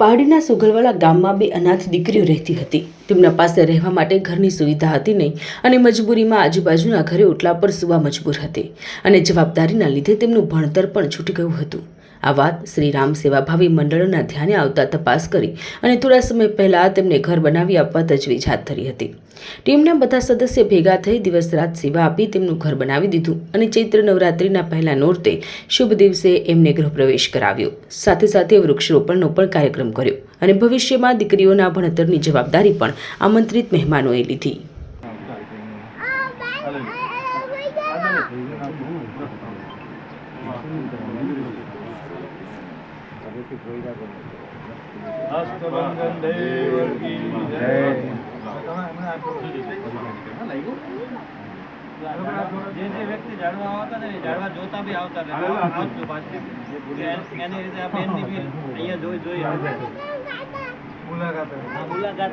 પહાડીના સુગલવાલા ગામમાં બે અનાથ દીકરીઓ રહેતી હતી. તેમના પાસે રહેવા માટે ઘરની સુવિધા હતી નહીં અને મજબૂરીમાં આજુબાજુના ઘરે ઓટલા પર સુવા મજબૂર હતી અને જવાબદારીના લીધે તેમનું ભણતર પણ છૂટી ગયું હતું. આ વાત શ્રી રામ સેવાભાવી મંડળના ધ્યાને આવતા તપાસ કરી અને થોડા સમય પહેલાં તેમને ઘર બનાવી આપવા તજવીજ હાથ ધરી હતી. ટીમના બધા સદસ્ય ભેગા થઈ દિવસ રાત સેવા આપી તેમનું ઘર બનાવી દીધું અને ચૈત્ર નવરાત્રિના પહેલા નોરતે શુભ દિવસે એમને ગૃહપ્રવેશ કરાવ્યો. સાથે સાથે વૃક્ષરોપણનો પણ કાર્યક્રમ કર્યો અને ભવિષ્યમાં દીકરીઓના ભણતરની જવાબદારી પણ આમંત્રિત મહેમાનોએ લીધી જય. જે જે વ્યક્તિ ઝાડવા આવતા ને ઝાડવા જોતા બી આવતા રહે. આવજો પાછું. એની રીતે આ બેનની બી અહીંયા જોઈ જોઈ આવતા. મુલાકાત મુલાકાત